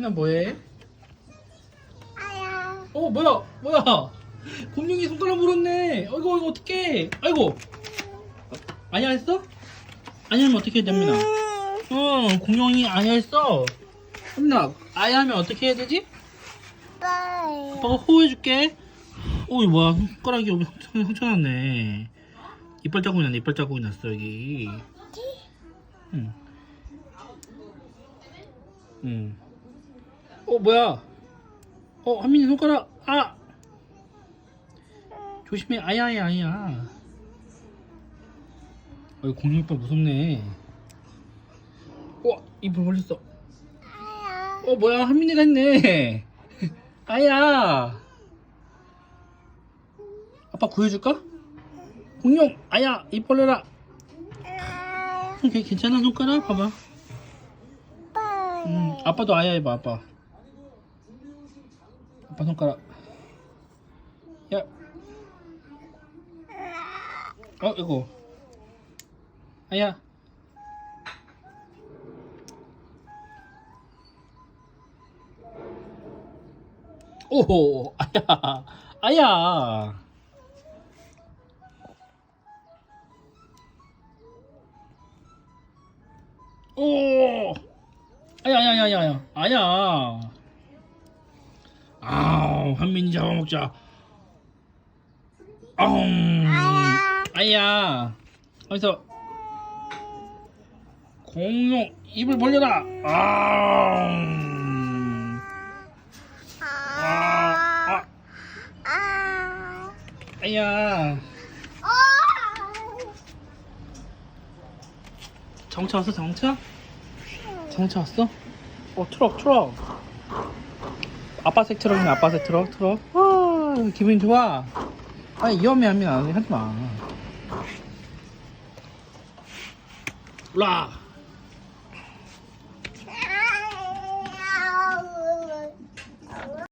나 뭐해? 아야. 어 뭐야? 뭐야? 공룡이 손가락 물었네. 아이고 이거 어떡해? 아이고. 아니야 했어? 아니야 하면 어떻게 해야 됩니다? 어 공룡이 아니야 했어. 현민아 아야 하면 어떻게 해야 되지? 빨리. 아빠가 호해줄게. 어이 뭐야. 손가락이 여기 상처, 상처 났네. 이빨 자국이 났네 이빨 자국이 났어 여기 응. 응. 어 뭐야? 어 한민이 손가락 아! 조심해. 아야 아야 아야. 어 공룡 이빨 무섭네. 어 이빨 벌렸어. 어 뭐야? 한민이가 했네. 아야! 아빠 구해줄까? 공룡 아야 입 벌려라. 걔 괜찮아 손가락? 봐봐. 빨리. 음, 아빠도 아야 해봐 아빠 아빠 손가락. 야. 어, 이거. 아야. 오호 아야. 아야. 오. 아야 아야 아야 아야. 아야 아우 한민이 잡아먹자 아우 아야 어디서 공룡 입을 벌려라 아우 아, 아, 아. 아야 어. 정차 왔어 정차? 정차 왔어? 어 트럭 트럭 아빠 색 트럭이네 아빠 색 트럭 트럭 와 기분 좋아. 아 위험해 하면 안 하지마. 올라